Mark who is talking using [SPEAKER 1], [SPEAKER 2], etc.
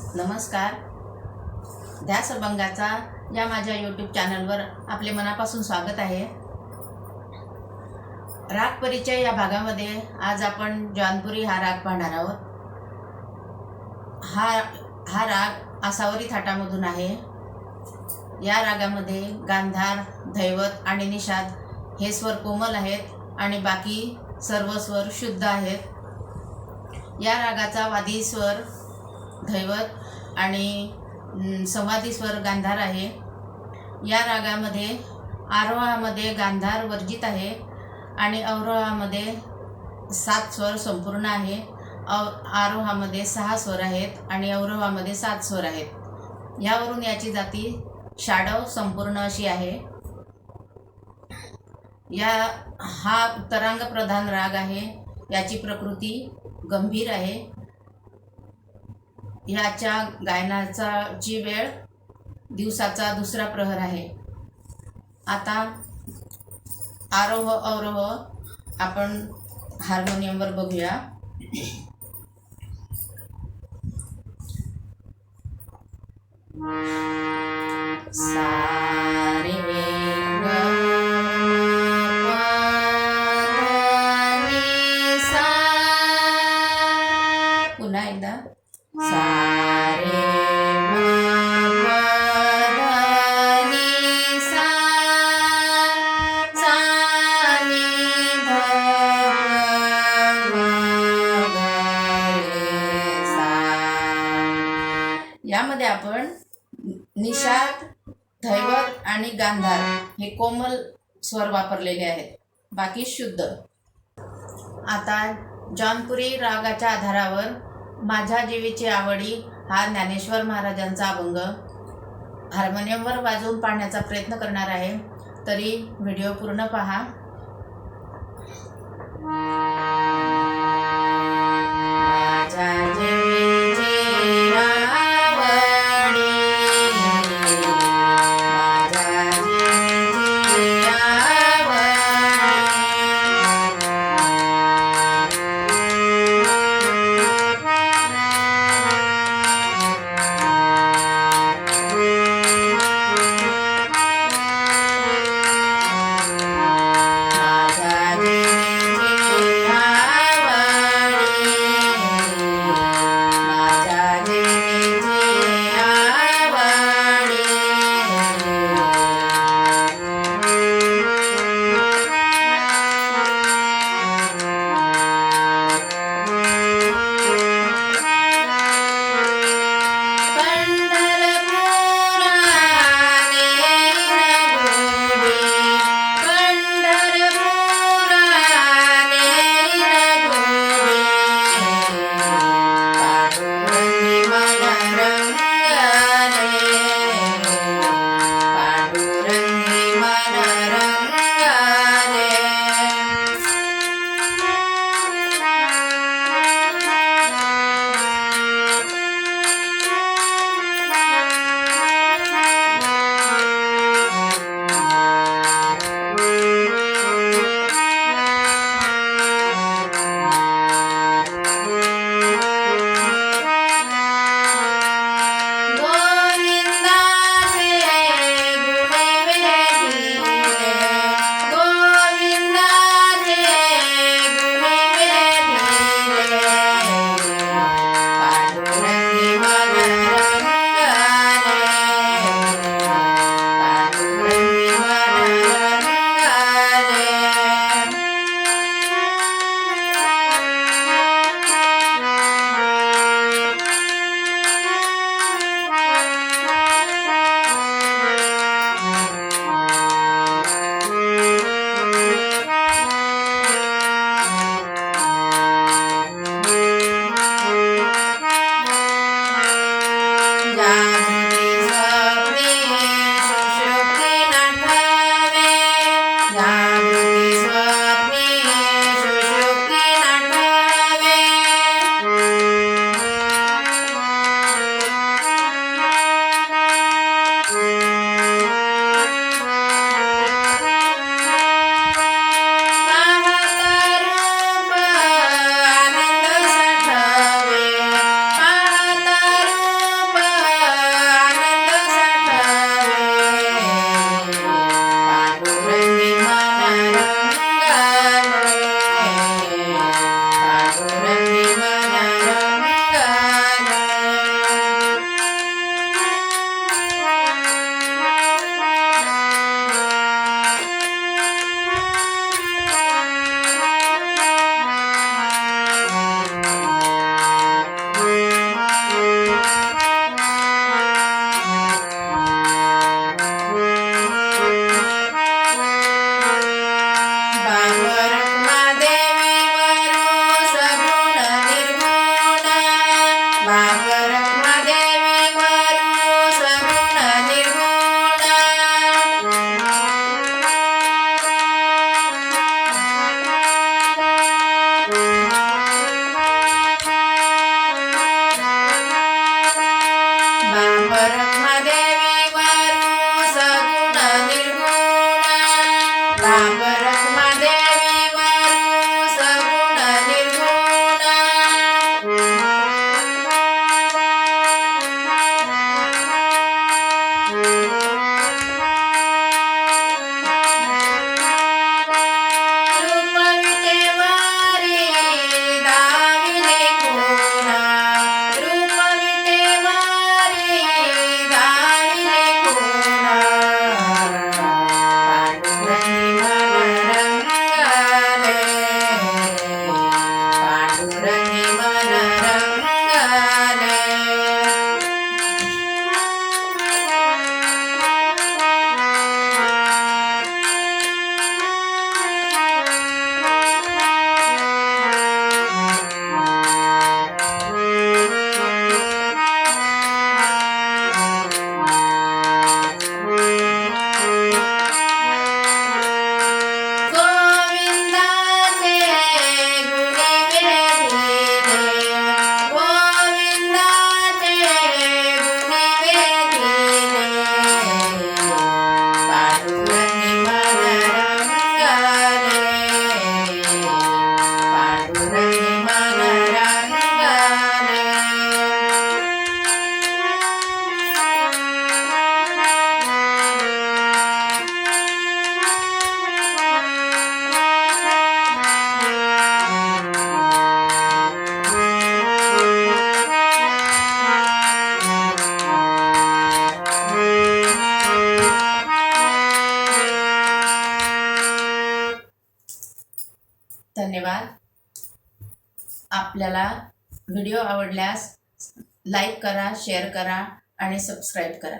[SPEAKER 1] नमस्कार. ध्यास अभंगाचा या माझ्या यूट्यूब चॅनलवर आपले मनापासून स्वागत आहे. राग परिचय या भागामध्ये आज आपण जॉनपुरी हा राग पाहणार आहोत. हा हा राग आसावरी थाटामधून आहे. या रागामध्ये गांधार धैवत आणि निषाद हे स्वर कोमल आहेत आणि बाकी सर्व स्वर शुद्ध आहेत. या रागाचा वादी स्वर धैवत आणि संवादीस्वर स्वर गांधार आहे. या रागामध्ये आरोहामध्ये गांधार वर्जित आहे आणि अवरोहामध्ये सात स्वर संपूर्ण आहे. अव आरोहामध्ये सहा स्वर आहेत आणि अवरोहामध्ये सात स्वर आहेत. यावरून याची जाती शाडव संपूर्ण अशी आहे. या हा तरांगप्रधान प्रधान राग आहे. याची प्रकृती गंभीर आहे. ह्याच्या गायनाचा ची वेळ दिवसाचा दुसरा प्रहर आहे. आता आरोह अवरोह आपण हार्मोनियमवर बघूया. सा यामध्ये आपण निषाद धैवत आणि गांधार हे कोमल स्वर वापरलेले आहेत. बाकी शुद्ध. आता जॉनपुरी रागाच्या आधारावर माझ्या जीवीची आवडी हा ज्ञानेश्वर महाराजांचा अभंग. हार्मोनियमवर वाजवून पाहण्याचा प्रयत्न करणार आहे. तरी व्हिडिओ पूर्ण पहा. धन्यवाद. आपल्याला व्हिडिओ आवडल्यास लाईक करा शेअर करा आणि सबस्क्राईब करा.